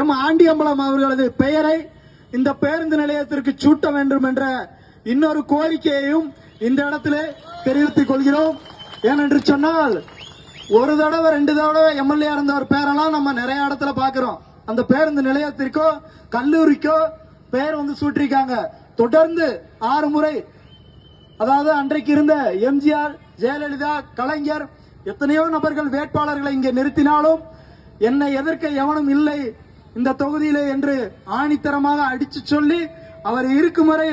M ஆண்டியம்பலம் அவர்களது பெயரை இந்த பேருந்து நிலையத்திற்கு சூட்ட வேண்டும் என்ற இன்னொரு கோரிக்கையையும் இந்த இடத்துல தெரிவித்துக் கொள்கிறோம். ஏனென்று சொன்னால் ஒரு தடவை ரெண்டு தடவை எம்எல்ஏ இருந்த ஒரு பேரெல்லாம் நம்ம நிறைய இடத்துல பாக்குறோம் அந்த பேருந்து நிலையத்திற்கோ கல்லூரிக்கோ பெயர் வந்து சூட்டிருக்காங்க. தொடர்ந்து ஆறு முறை அதாவது அன்றைக்கு இருந்த எம்ஜிஆர் ஜெயலலிதா கலைஞர் எத்தனையோ நபர்கள் வேட்பாளர்களை இங்கே நிறுத்தினாலும் என்னை எதிர்க்க எவனும் இல்லை இந்த தொகுதியிலே என்று ஆணித்தரமாக அடிச்சு சொல்லி அவர் இருக்கும் வரை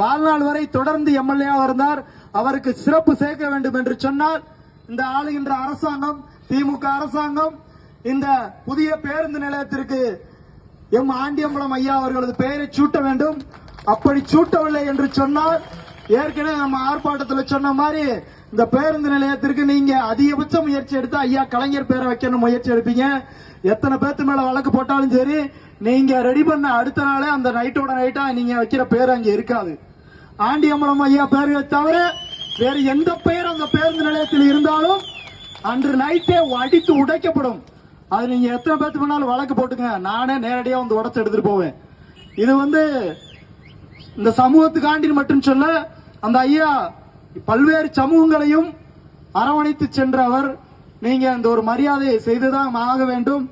வாழ்நாள் வரை தொடர்ந்து எம்எல்ஏ இருந்தார். அவருக்கு சிறப்பு சேர்க்க வேண்டும் என்று சொன்னால் இந்த ஆளுகின்ற அரசாங்கம் திமுக அரசாங்கம் இந்த புதிய பேருந்து நிலையத்திற்கு எம் ஆண்டியம்பலம் ஐயா அவர்களது பெயரை சூட்ட வேண்டும். அப்படி சூட்டவில்லை என்று சொன்னால் ஏற்கனவே நம்ம ஆர்ப்பாட்டத்தில் சொன்ன மாதிரி இந்த பேருந்து நிலையத்திற்கு நீங்க அதிகபட்ச முயற்சி எடுத்து ஐயா கலைஞர் பேரை வைக்கணும் முயற்சி எடுப்பீங்க. எத்தனை பேர்த்து மேல வழக்கு போட்டாலும் சரி நீங்க ரெடி பண்ண அடுத்த நாளே அந்த நைட்டோட நைட்டா நீங்க வைக்கிற பேர் அங்க இருக்காது. ஆண்டியம்பலம் ஐயா பேரை தவிர வேறு எந்த பெயர் அந்த பேருந்து நிலையத்தில் இருந்தாலும் அன்று நைட்டே அடித்து உடைக்கப்படும். அது நீங்க எத்தனை பேர்த்து வேணாலும் வழக்கு போட்டுங்க நானே நேரடியாக வந்து உடச்சு எடுத்துட்டு போவேன். இது வந்து இந்த சமூகத்துக்காண்டி மட்டும் சொல்ல அந்த ஐயா பல்வேறு சமூகங்களையும் அரவணைத்து சென்றவர் நீங்க அந்த ஒரு மரியாதையை செய்துதான் ஆக வேண்டும்.